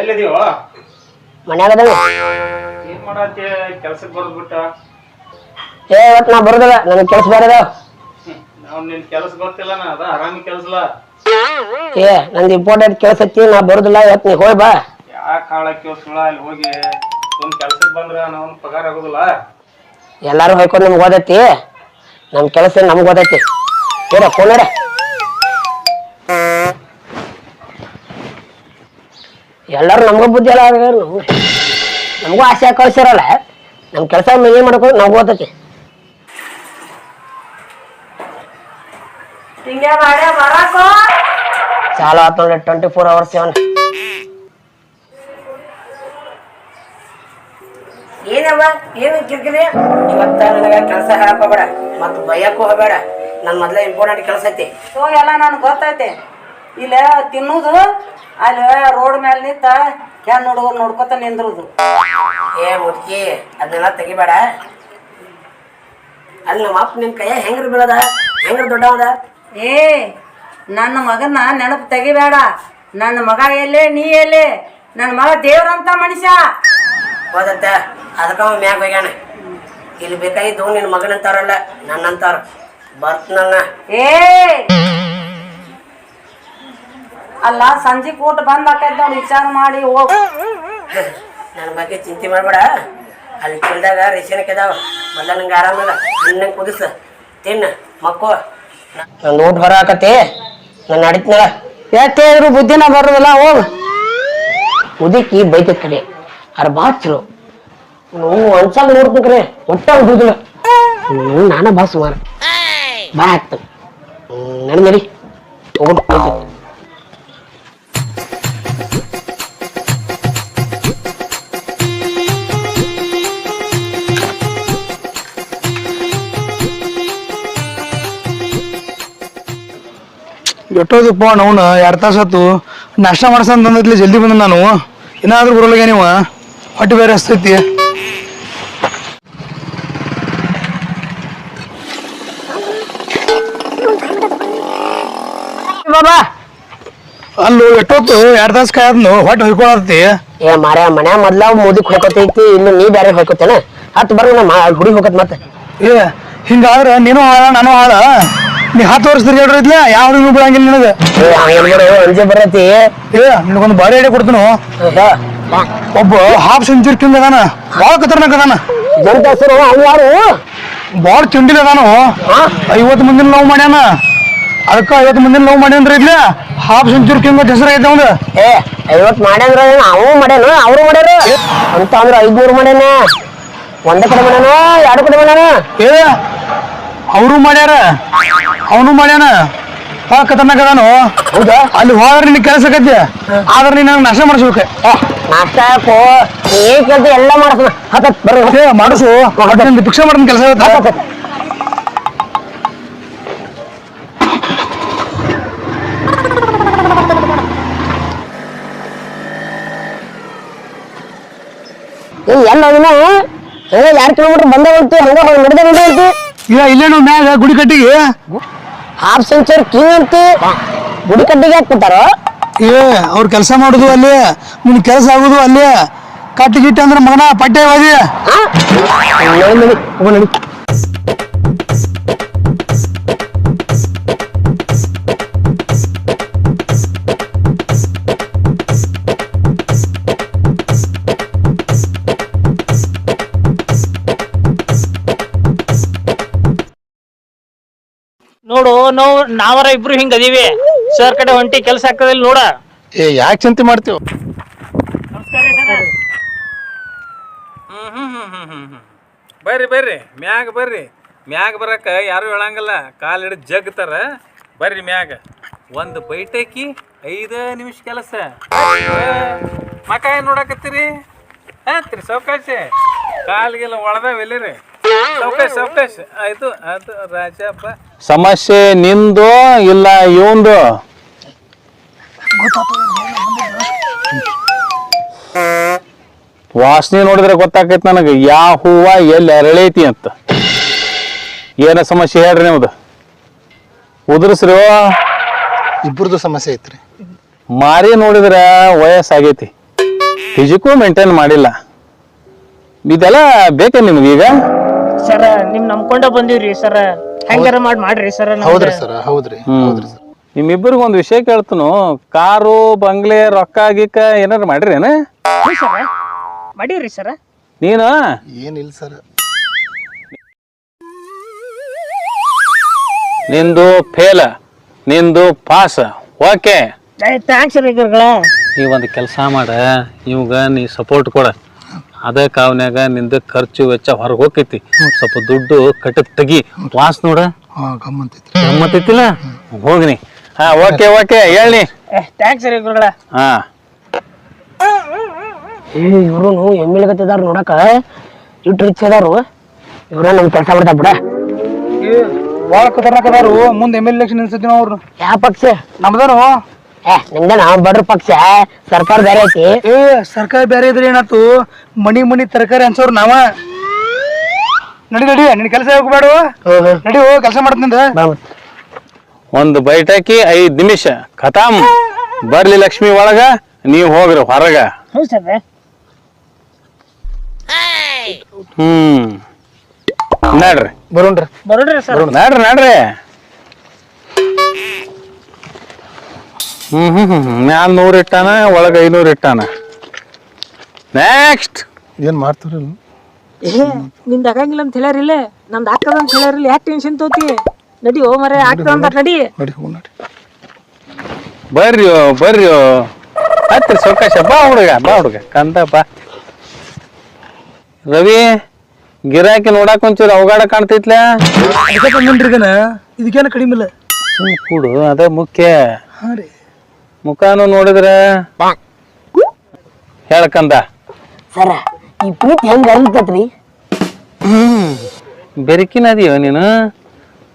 ಎಲ್ಲಿದೀವ ಮನ್ಯಾಗ ಅದಾನ ಏನ್ ಮಾಡತ್ತಿ? ಕೆಲ್ಸಕ್ಕೆ ಬರೋದ್ ಬಿಟ್ಟ ಏ ಇವತ್ತು ನಾ ಬರೋದಿಲ್ಲ. ನನಗೆ ಕೆಲಸ ಬೇರೆ ಅದಾವ. ನಾವ್ ನಿನ್ ಕೆಲಸ ಗೊತ್ತಿಲ್ಲ ನಾ ಅದ ಆರಾಮಿ ಕೆಲ್ಸಲ್ಲ ಏ ನಂದು ಇಂಪಾರ್ಟೆಂಟ್ ಕೆಲಸ ಐತಿ ನಾ ಬರೋದಿಲ್ಲ. ಇವತ್ತು ನೀ ಹೋಯ್ ಬಾ. ಯಾಕೆ ಹಾಳಾಕಿ ಸುಳ ಅಲ್ಲಿ ಹೋಗಿ ಸುಮ್ ಕೆಲ್ಸಕ್ಕೆ ಬಂದ್ರ ನಾವು ಪಗಾರ ಆಗೋದಿಲ್ಲ. ಎಲ್ಲಾರು ಹೊಯ್ಕೊಂಡು ನಿಮ್ಗೆ ಓದೈತಿ. ನಮ್ಮ ಕೆಲಸ ನಮ್ಗೆ ಓದೈತಿ. ಏನ ಫೋನ್ ಎಲ್ಲರೂ ನಮ್ಗೂ ಬುದ್ಧಿ ಎಲ್ಲ ನಮ್ಗೂ ನಮಗೂ ಆಸೆ ಕಳ್ಸಿರಲ್ಲ ನಮ್ಮ ಕೆಲಸ ಏನು ಮಾಡ್ಕೊಂಡು ನಮ್ಗೆ ಓದತಿ ಚಾಲು ಆತ್ ನೋಡಿ ಟ್ವೆಂಟಿ ಫೋರ್ ಅವರ್ಸ್ ಸೆವೆನ್ ಏನವ್ವ ಏನು ಕಿರಿಕಿರಿ? ಇವತ್ತ ನನಗೆ ಕೆಲಸ ಹೇಳಕ್ ಹೋಗ್ಬೇಡ ಮತ್ತು ಬೈಯಕ್ಕೂ ಹೋಗ್ಬೇಡ. ನನ್ನ ಮೊದಲೇ ಇಂಪಾರ್ಟೆಂಟ್ ಕೆಲಸ ಐತಿ. ಹೋಗೆಲ್ಲ ನನಗೆ ಗೊತ್ತೈತೆ. ಇಲ್ಲ ತಿನ್ನುದು ಅಲ್ಲಿ ರೋಡ್ ಮೇಲೆ ನಿಂತ ಹೆಣ್ಣು ಹುಡುಗರು ನೋಡ್ಕೊತ ನಿಂದ್ರುದು. ಏ ಮುದುಕಿ ಅದನ್ನೆಲ್ಲ ತೆಗಿಬೇಡ. ಅಲ್ಲಿ ನಮ್ಮ ಅಪ್ಪ ನಿನ್ ಕೈಯ ಹೆಂಗ್ರಿ ಬೀಳದ? ಹೆಂಗ್ರಿ ದೊಡ್ಡವದ? ಏ ನನ್ನ ಮಗನ ನೆನಪು ತೆಗಿಬೇಡ. ನನ್ನ ಮಗ ಎಲ್ಲಿ ನೀ ಎಲ್ಲಿ? ನನ್ನ ಮಗ ದೇವ್ರಂತ ಮನುಷ್ಯ. ಹೋದತ್ತ ಅದಕ್ಕ ಅವ ಮ್ಯಾಗ ಹೋಗ್ಯಾನ. ಇಲ್ಲಿ ಬೇಕಾಗಿದ್ದು ನಿನ್ನ ಮಗನಂತಾರಲ್ಲ ನನ್ನಂತಾರ. ನನ್ನ. ಏ ಅಲ್ಲ ಸಂಜೆ ಕೂಟ ಬಂದ್ ಆಕೈತ್ ನೋಡಿ ವಿಚಾರ ಮಾಡಿ ಹೋಗ್. ನನ್ನ ಬಗ್ಗೆ ಚಿಂತೆ ಮಾಡ್ಬೇಡ. ಅಲ್ಲಿ ಚೀಲ್ದಾಗ ರೇಷನ್ ಇದಾವ ಮೊದಲ ನಂಗೆ ಆರಾಮಲ್ಲ ಹಣ್ಣಂಗೆ ಕುದಿಸ. ತಿನ್ನ ಮಕ್ಕೋ. ನಾನು ಊಟ ಹೊರ ಹಾಕತಿ ನಾನು ನಡೀತಿನಲ್ಲ ಎಷ್ಟೇ ಇದ್ರು ಬುದ್ಧಿನ ಬರೋದಲ್ಲ ಹೋಗ್. ಮುದುಕಿ ಬೈತ ಕಡೆ ಅರ್ ಬಾ ಚಲೋ. ನೋವು ಅನ್ಸಲ್ ನೋಡ್ಬೇಕ್ರೆ. ಒಟ್ಟ ಹುಡುಗಿಲ್ಲ ನಾನ ಬಾ ಸುಮಾರು. ಬಾ ಆಗ್ತ ನಡಿ ನಡಿ. ಹೋಗ್ಬಿಟ್ಟು ಎಟ್ಟೋದಪ್ಪ ಅವನು ಎರಡು ತಾಸು ಆತು ನಾಷ್ಟ ಮಾಡ್ಸಂತ ಅಂದಿದ್ಲಿ ಜಲ್ದಿ ಬಂದ ನಾನು. ಏನಾದ್ರೂ ಬರೋಲ್ಗೆ ನೀವು ಹೊಟ್ಟೆ ಬೇರೆ ಹಸ್ತೈತಿ ಬಾಬಾ! ಅಲ್ಲೂ ಎಟ್ಟೊತ್ತು? ಎರಡು ತಾಸು ಕಾಯ್ದು ಹೊಟ್ಟೆ ಹೊಯ್ಕೊಳತ್ತಿ. ಏ ಮಾರ ಮನೆ ಮೊದ್ಲ ಮುದುಕ್ ಹೋಗತೈತಿ ಇನ್ನು ನೀ ಬೇರೆ ಹೋಗ್ಕೋತೇನ ಹತ್ತು ಬರ ನಮ್ಮ ಗುಡಿ ಹೋಗತ್ ಮತ್ತೆ. ಏ ಹಿಂಗಾದ್ರೆ ನೀನು ಹಾಳ ನಾನು ಹಾಳ. ನೀ ಹತ್ತು ವರ್ಷ ತಿರ್ಗಾಡ್ರ ಇದ್ಲ ಯಾವ ಹುಡುಗರು ಬಿಡಂಗಿಲ್ಲ ನಿನಗೆ. ಅಂಜೆ ಬರತಿ ಏ ನಿನಗೊಂದು ಬಾರಿ ಐಡಿಯಾ ಕೊಡ್ತೀನು? ಒಬ್ಬ ಹಾಫ್ ಸೆಂಚುರಿ ಕಿಂಗ್ ಅದಾನ ಭಾಳ ಖತರ್ನಾಕ್ ಅದಾನ. ಜಂತ ಹೆಸರು? ಅವ್ ಯಾರು? ಭಾಳ ಚುಂಡಿಲ್ ಅದಾನು ಐವತ್ತು ಮಂದಿನ ಲವ್ ಮಾಡ್ಯಾನ. ಅದಕ್ಕ ಐವತ್ತು ಮಂದಿನ ಲವ್ ಮಾಡ್ಯಾನ್ರಿ ಇದ್ಲ ಹಾಫ್ ಸೆಂಚುರಿ ಕಿಂಗ್ ದಸರ ಹೆಸರು ಐತೆ ಅವಂದು ಏ ಐವತ್ ಮಾಡ್ಯಾನ್ರ ಅವು ಮಾಡ್ಯಾನ ಅವರು ಮಾಡ್ಯಾರ? ಅಂತ ಅಂದ್ರ ಐದ್ನೂರು ಮಾಡ್ಯಾನ. ಒಂದ ಕಡೆ ಮಾಡ್ಯಾನ ಎರಡು ಕಡೆ ಮಾಡ್ಯಾನ? ಏ ಅವರು ಮಾಡ್ಯಾರ. ಅವನು ಮಾಡ್ಯಾನ? ಭಾಳ ಖತರ್ನಾಕ್ ಅದಾನು ಹೌದಾ? ಅಲ್ಲಿ ಹೋದ್ರೆ ನಿನ್ ಕೆಲಸ ಆಕೈತಿ ಆದ್ರೆ ನೀನ್ ನಂಗೆ ನಾಶ ಮಾಡಿಸ್ಬೇಕು. ಏ ನಾಷ್ಟ ಏನ್ ಕೇಳ್ತಿ ಎಲ್ಲ ಮಾಡಸ್ನ ಹತ್ತತ್ ಬರ್ರಿ. ಏ ಮಾಡಿಸು. ಅದನ್ನ ಭಿಕ್ಷೆ ಮಾಡಿದ ಕೆಲಸ ಏ ಎಲ್ಲ ಹೋಗಿನ ಹಂಗ ಎರಡು ಕಿಲೋಮೀಟರ್ ಬಂದೇ ಹೋಗ್ತಿ? ಹಂಗ ಹೋಗಿ ನಡೆದ ನಡೆದ ಹೋಗ್ತಿ? ಈಗ ಇಲ್ಲೇನು ಮ್ಯಾಗ ಗುಡಿ ಕಟ್ಟಿಗೆ? ಹಾಫ್ ಸೆಂಚುರಿ ಕಿಂಗ್ ಅಂತಿ. ಗುಡಿ ಕಡ್ಡಿಗೆ ಹಾಕ್ಬಿಟ್ಟಾರ ಏ ಅವ್ರು ಕೆಲಸ ಮಾಡುದು ಅಲ್ಲಿ ನಿನ್ ಕೆಲಸ ಆಗೋದು ಅಲ್ಲಿ. ಕಟ್ಟಿ ಗಿಟ್ಟಿ ಅಂದ್ರೆ ಮಗನ ಪಟ್ಟೆ ಓದಿ ನಡಿ ನಾವು ನಾವರ ಇಬ್ರು ಹಿಂಗ ಅದೀವಿ. ಸರ್ ಕಡೆ ಹೊಂಟಿ ಕೆಲಸ ಆಗ್ತದಿಲ್ಲ ನೋಡ. ಏ ಯಾಕೆ ಚಿಂತೆ ಮಾಡ್ತೀವಿ ಬರ್ರಿ ಬರ್ರಿ. ಮ್ಯಾಗ ಬರ್ರಿ. ಮ್ಯಾಗ ಬರಕ ಯಾರು ಹೇಳಂಗಿಲ್ಲ. ಕಾಲ್ ಹಿಡಿದು ಜಗ್ತಾರ ಬರ್ರಿ ಮ್ಯಾಗ. ಒಂದು ಬೈಟಕಿ ಐದ ನಿಮಿಷ ಕೆಲಸ. ಮಕ ಏನ್ ನೋಡಕತ್ತೀರಿ? ಹತ್ರಿ ಸೌಕಾಶಿ. ಕಾಲ್ಗೆಲ್ಲ ಒಳದಾವ ಎಲ್ಲಿರಿ. ಸೌಕಾಶ್ ಸೌಕಾಶ್. ಆಯ್ತು ಆಯ್ತು ರಾಜಪ್ಪ. ಸಮಸ್ಯೆ ನಿಂದು ಇಲ್ಲ ಇವಂದು? ವಾಸನೆ ನೋಡಿದ್ರೆ ಗೊತ್ತಾಕೈತಿ ನನಗೆ. ಯಾವ ಹೂವ ಎಲ್ಲಿ ಅರಳೈತಿ ಅಂತ. ಏನ ಸಮಸ್ಯೆ ಹೇಳ್ರಿ ನಿಮ್ದು? ಉದುರಿಸ್ರಿ ಇಬ್ಬರದು ಸಮಸ್ಯೆ ಐತ್ರಿ. ಮಾರಿ ನೋಡಿದ್ರೆ ವಯಸ್ಸಾಗೈತಿ. ಫಿಸಿಕೂ ಮೇಂಟೈನ್ ಮಾಡಿಲ್ಲ. ಇದೆಲ್ಲ ಬೇಕಾ ನಿಮ್ಗೀಗ ಸರ್ ನಿಮ್ ನಂಬ್ಕೊಂಡ ಬಂದಿವ್ರಿ ಸರ್. ಹೆಂಗಾರ ಮಾಡಿ ಮಾಡ್ರಿ ಸರ್ ಹೌದ್ರಿ ಸರ್ ಹೌದ್ರಿ ಹೌದ್ರಿ ಸರ್. ನಿಮ್ಮಿಬ್ಬರಿಗೆ ಒಂದು ವಿಷಯ ಕೇಳ್ತನು ಕಾರು ಬಂಗ್ಲೆ ರೊಕ್ಕ ಗಿಕ್ಕ ಏನಾರ ಮಾಡಿರೇನ? ಸರ್. ಮಾಡೀವ್ರಿ ಸರ್. ನೀನು? ಏನಿಲ್ಲ ಸರ್. ನಿಂದು ಫೇಲ ನಿಂದು ಪಾಸ್. ಓಕೆ. ಥ್ಯಾಂಕ್ಸ್ ರೀ ಗುರುಗಳ. ನೀ ಒಂದು ಕೆಲಸ ಮಾಡ ಇವಾಗ ನೀ ಸಪೋರ್ಟ್ ಕೊಡ. ಅದ ಕಾವ್ನ್ಯಾಗ ನಿಂದ ಖರ್ಚು ವೆಚ್ಚ ಹೊರಗೆ ಹೋಗ್ತೈತಿ ಸ್ವಲ್ಪ ದುಡ್ಡು ಕಟ್ಟಕ್ ತೆಗಿ. ವಾಸ್ ನೋಡ. ಹಾ ಗಮ್ಮಂತೈತ್ರಿ ಗಮ್ಮತ್ತೈತಿಲ್ಲ ಹೋಗ್ನಿ. ಹಾ ಓಕೆ ಓಕೆ ಹೇಳಿ ಥ್ಯಾಂಕ್ಸ್ ರೀ ಗುರುಗಳ. ಹಾ. ಏ ಇವ್ರು ಎಂ ಎಲ್ ಗತ್ತಿದಾರ ನೋಡಕ ಇಟ್ಟು ರಿಚ್ ಅದಾರು. ಇವ್ರ ನಮ್ ಕೆಲಸ ಬಿಡ್ತಾ ಬಿಡ. ಭಾಳ ಖತರ್ನಾಕ್ ಅದಾರು. ಮುಂದೆ ಎಂ ಎಲ್ ಎಲೆಕ್ಷನ್ ನಿಲ್ಸಿದ್ವಿ ಅವ್ರು. ಯಾವ ಪಕ್ಷ? ನಮ್ದಾರು ನಿಮ್ದ ನಾವ್ ಬಡ್ರ ಪಕ್ಷ ಸರ್ಕಾರ ಬೇರೆ ಐತಿ. ಏ ಸರ್ಕಾರ ಬೇರೆ ಇದ್ರೆ ಏನಾಯ್ತು? ಮನಿ ಮನಿ ತರಕಾರಿ ಅನ್ಸೋರ್ ನಾವ. ನಡಿ ನಡಿ ನಿನ್ ಕೆಲಸ ಹೋಗ್ಬೇಡ ನಡಿ ಹೋಗ್ ಕೆಲಸ ಮಾಡ್ತಿಂದ ಒಂದು ಬೈಟಾಕಿ ಐದ್ ನಿಮಿಷ. ಖತಾಮ್ ಬರ್ಲಿ ಲಕ್ಷ್ಮಿ ಒಳಗ ನೀವ್ ಹೋಗ್ರಿ ಹೊರಗ. ಹ್ಮ್. ನಡ್ರಿ. ಬರೋಣ್ರಿ. ಬರೋಣ್ರಿ ಸರ್. ನಡ್ರಿ ನಡ್ರಿ. ಹ್ಮ್ ಹ್ಮ್ ಹ್ಮ್ ಹ್ಮ್ ಮ್ಯಾಲ ನೂರ್ ಇಟ್ಟಾನ ಒಳಗ ಐನೂರ್ ಇಟ್ಟಾನ. ನೆಕ್ಸ್ಟ್ ಏನ್ ಮಾಡ್ತಾರ ನಿಂದ ಆಗಂಗಿಲ್ಲ ಅಂತ ಹೇಳ್ಯಾರಿಲ್ಲ ನಮ್ದು ಆಗ್ತದ ಅಂತ ಹೇಳ್ಯಾರಿಲ್ಲ ಯಾಕೆ ಟೆನ್ಷನ್ ತೋತಿ ನಡಿ ಓ ಮರೆ ಆಗ್ತದ ಅಂತ ನಡಿ. ನಡಿ ಹೋಗ್ ನಡಿ. ಬರ್ರಿ ಬರ್ರಿ ಹತ್ತಿರ ಸೌಕಾಶ ಬಾ ಹುಡುಗ ಬಾ ಹುಡುಗ ಕಂದ ಬಾ. ರವಿ ಗಿರಾಕಿ ನೋಡಾಕ ಒಂಚೂರು ಅವಗಾಡ ಕಾಣ್ತೈತ್ಲ? ಅದಕ್ಕೆ ಇದಕ್ಕೇನ ಕಡಿಮೆ ಇಲ್ಲ. ಸುಮ್ ಕೂಡು ಅದ ಮುಖ್ಯ. ಹಾ ರೀ. ಮುಖಾನು ನೋಡಿದ್ರೆ ಹೇಳಕಂದ. ಸರ ಈ ಪ್ರೀತಿ ಹೆಂಗ ಅನ್ಕತ್ರಿ? ಹ್ಮ್. ಬೆರಕಿನ ಅದೀವ ನೀನು?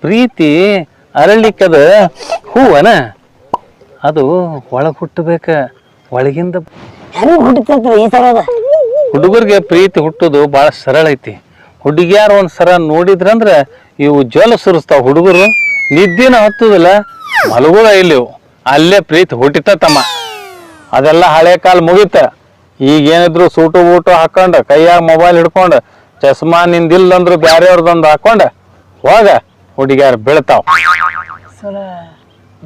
ಪ್ರೀತಿ ಅರಳಿಕ್ಕದ ಹೂವನ? ಅದು ಒಳಗ್ ಹುಟ್ಟಬೇಕ ಒಳಗಿಂದ ಹೆಂಗ್ ಹುಟ್ಟಿತತ್ರಿ ಈ ಸರ ಅದ ಹುಡುಗರಿಗೆ ಪ್ರೀತಿ ಹುಟ್ಟುದು ಭಾಳ ಸರಳ ಐತಿ. ಹುಡುಗಿಯಾರ ಒಂದ್ ಸರ ನೋಡಿದ್ರಂದ್ರೆ ಇವು ಜ್ವಲ ಸುರಿಸ್ತಾವ ಹುಡುಗರು. ನಿದ್ದಿನ ಹತ್ತುದಿಲ್ಲ ಮಲಗುಳ ಇಲ್ಲಿವು. ಅಲ್ಲೇ ಪ್ರೀತಿ ಹುಟ್ಟಿತ ತಮ್ಮ. ಅದೆಲ್ಲ ಹಳೆ ಕಾಲ ಮುಗಿತ. ಈಗ ಏನಿದ್ರು ಸೂಟು ಬೂಟು ಹಾಕೊಂಡು ಕೈಯಾಗ ಮೊಬೈಲ್ ಹಿಡ್ಕೊಂಡು ಚಸ್ಮಾ ನಿಂದಿಲ್ಲ ಅಂದ್ರು ಬ್ಯಾರೆಯವ್ರದೊಂದು ಹಾಕೊಂಡು ಹೋಗ ಹುಡುಗಿಯಾರ ಬೀಳ್ತಾವ. ಸರ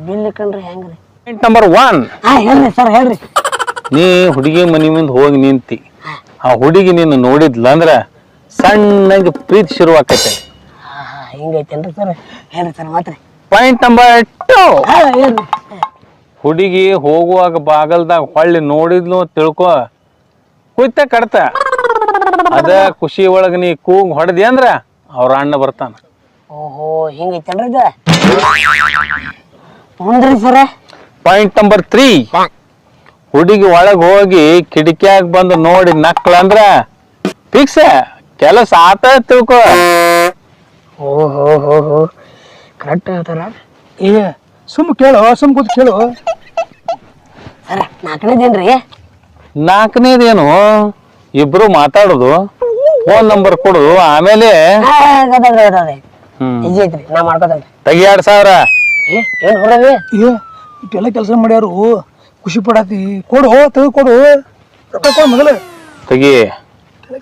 ಬಿಲ್ ಕಂಡ್ರಿ ಹೆಂಗ್ರಿ? ಪಾಯಿಂಟ್ ನಂಬರ್ ಒನ್ ಹಾ ಹೇಳ್ರಿ ಸರ್ ಹೇಳ್ರಿ. ನೀ ಹುಡುಗಿ ಮನಿ ಮುಂದೆ ಹೋಗಿ ನಿಂತಿ. ಆ ಹುಡುಗಿ ನಿನ್ನ ನೋಡಿದ್ಲ ಅಂದ್ರ ಸಣ್ಣಗೆ ಪ್ರೀತಿ ಶುರು ಹಾ ಹಿಂಗೈತೇನ್ರಿ ಸರ್? ಹೇಳ್ರಿ ಸರ್ ಮಾತ್ರಿ. ಪಾಯಿಂಟ್ ನಂಬರ್ ಟು ಹುಡುಗಿ ಹೋಗುವಾಗ ಬಾಗಲ್ದಾಗ ಹೊಳ್ಳಿ ನೋಡಿದ್ಲು ತಿಳ್ಕೊ. ಕುಯ್ತ ಕಡ್ತ ಅದ ಖುಷಿ ಒಳಗ ನೀ ಕೂಗ್ ಹೊಡೆದಿ ಅಂದ್ರ ಅವ್ರ ಅಣ್ಣ ಬರ್ತಾನ. ಓಹೋ ಮುಂದ್ರಿ ಸರ. ಪಾಯಿಂಟ್ ನಂಬರ್ ತ್ರೀ ಹುಡುಗಿ ಒಳಗ್ ಹೋಗಿ ಕಿಟಕಿಯಾಗ ಬಂದು ನೋಡಿ ನಕ್ಳ ಅಂದ್ರ ಫಿಕ್ಸ್ ಕೆಲಸ ಆತ ತಿಳ್ಕೊ. ಓಹೋ ಹೋ ಹೋ. ಕರೆಕ್ಟ್ ಹೇಳ್ತಾರ ಏ ಸುಮ್ ಕೇಳು ಸುಮ್ ಕೂತ್ ಕೇಳು. ಸರ ನಾಲ್ಕನೇದೇನ್ರಿ? ನಾಲ್ಕನೇದೇನು? ಇಬ್ರು ಮಾತಾಡೋದು ಫೋನ್ ನಂಬರ್ ಕೊಡು ಆಮೇಲೆ ಹಾ ಗೊತ್ತಾಗ್ರಿ ಗೊತ್ತಾಗ್ರಿ ಹ್ಮ್. ಈಜಿ ಐತ್ರಿ ನಾ ಮಾಡ್ಕೋತೇನ್ರಿ. ತೆಗಿ ಎರಡ್ ಸಾವಿರ. ಏ ಏನ್ ಕೆಲಸ ಮಾಡ್ಯಾರು ಖುಷಿ ಪಡಾತಿ. ಕೊಡು ತೆಗೆದು ಕೊಡು. ರೊಕ್ಕ ಕೊಡು ಮೊದಲು. ತೆಗಿ.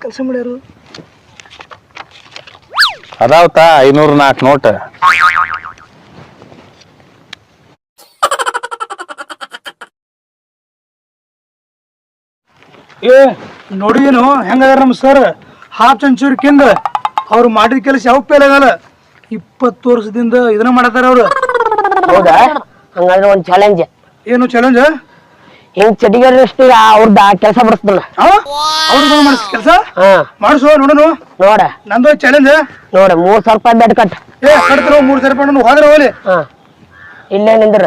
ಕೆಲಸ ಮಾಡ್ಯಾರು. ಅದಾವತ ಐನೂರ ನಾಲ್ಕು ನೋಟ್. ಏ ನೋಡಿದೇನು ಹೆಂಗದಾರ ನಮ್ಮ ಸರ್ ಹಾಫ್ ಸೆಂಚುರಿ ಕಿಂದ ಅವ್ರು ಮಾಡಿದ ಕೆಲಸ ಯಾವ ಪೇಲೆ ಆಗಲ್ಲ. ಇಪ್ಪತ್ತು ವರ್ಷದಿಂದ ಇದನ್ನ ಮಾಡತಾರ ಅವ್ರು. ಹೌದಾ? ಹಂಗಾದ್ರೆ ಒಂದ್ ಚಾಲೆಂಜ್ ಏನು ಚಾಲೆಂಜ್ ಹಿಂಗ್ ಚಟಿಗಾರಷ್ಟು ಅವ್ರದ್ದು ಆ ಕೆಲಸ ಅವ್ರು ಮಾಡಿಸ್ ಕೆಲಸ? ಮಾಡಿಸು ನೋಡೋನು. ನೋಡ. ನಂದು ಚಾಲೆಂಜ್ ನೋಡ ಮೂರ್ ಸಾವಿರ ರೂಪಾಯಿ ಬೆಡ್ ಕಟ್. ಏ ಕಡ್ತಾರ ಮೂರ್ ಸಾವಿರ ರೂಪಾಯಿ ಹೋದ್ರೆ ಹೋಗ್ಲಿ. ಹಾ. ಇಲ್ಲೇ ನಿಂದ್ರ.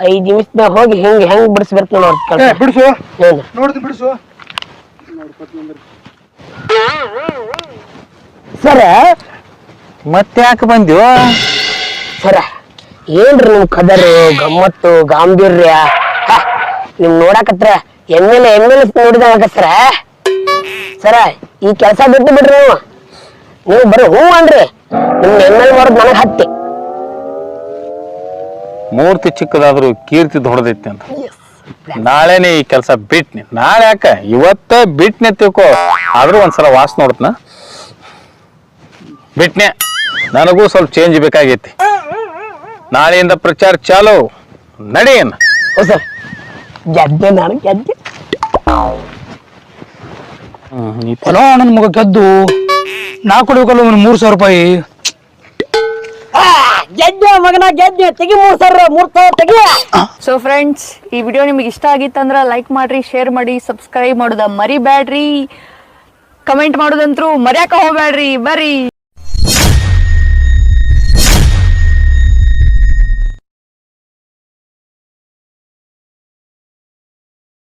ಐದ್ ನಿಮಿಷದಾಗ ಹೋಗಿ ಹೆಂಗ್ ಹೆಂಗ್ ಬಿಡಿಸ್ಬೇಕು ನೋಡ್ ಏ ಕೆಲಸ. ಬಿಡಿಸು? ಏನು ಬಿಡಿಸು. ಸರ ಮತ್ತೆ ಯಾಕೆ ಬಂದ್ಯೋ? ಸರ ಏನ್ರಿ ನಿಮ್ ಕದರು ಗಮ್ಮತ್ತು ಗಾಂಭೀರ್ಯ? ಹ, ನಿಮ್ ನೋಡಕತ್ರ ಎಂ ಎಲ್ ಎಂ ಎಲ್ ನೋಡಿದಂಗ ಸರ ಸರ ಈ ಕೆಲಸ ಬಿಟ್ಟು ಬಿಡ್ರಿ ನೀವು. ನೀವು ಬರೀ ಹೂ ಅನ್ರಿ ನಿಮ್ ಎಂ ಎಲ್ ಮಾಡೋದು ನನಗ್ ಹತ್ತಿ. ಮೂರ್ತಿ ಚಿಕ್ಕದಾದ್ರೂ ಕೀರ್ತಿ ದೊಡ್ಡದೈತಿ ಅಂತ. ನಾಳೆನೇ ಈ ಕೆಲಸ ಬಿಟ್ನಿ. ನಾಳೆ ಯಾಕ? ಇವತ್ತ ಬಿಟ್ನೆ ತಿಳ್ಕೊ. ಆದ್ರೂ ಒಂದ್ಸಲ ವಾಸ್ ನೋಡ್ತನ. ಬಿಟ್ನೆ. ನನಗೂ ಸ್ವಲ್ಪ ಚೇಂಜ್ ಬೇಕಾಗೈತಿ. ನಾಳೆಯಿಂದ ಪ್ರಚಾರ ಚಾಲು. ನಡೆಯನ್ನ ಸರ್. ಗೆದ್ದೆ ನಾನು ಗೆದ್ದೆ. ಅಲೋ ನನ್ನ ಮಗ ಗೆದ್ದು. ನಾ ಕೊಡ್ಬೇಕಲ್ಲ ಒಂದು ಮೂರು ಸಾವಿರ ರೂಪಾಯಿ. ಗೆದ್ದೆ ಮಗನ ಗೆದ್ದೆ ತೆಗಿ ಮೂರ್ ಸಾವಿರ ಮೂರ್ ಸಾವಿರ ತೆಗಿ. ಸೊ ಫ್ರೆಂಡ್ಸ್ ಈ ವಿಡಿಯೋ ನಿಮ್ಗೆ ಇಷ್ಟ ಆಗಿತ್ತಂದ್ರ ಲೈಕ್ ಮಾಡ್ರಿ ಶೇರ್ ಮಾಡಿ ಸಬ್ಸ್ಕ್ರೈಬ್ ಮಾಡೋದ ಮರಿಬ್ಯಾಡ್ರಿ. ಕಮೆಂಟ್ ಮಾಡೋದಂತ್ರು ಮರ್ಯಾಕ ಹೋಗ್ಬೇಡ್ರಿ ಬರ್ರಿ.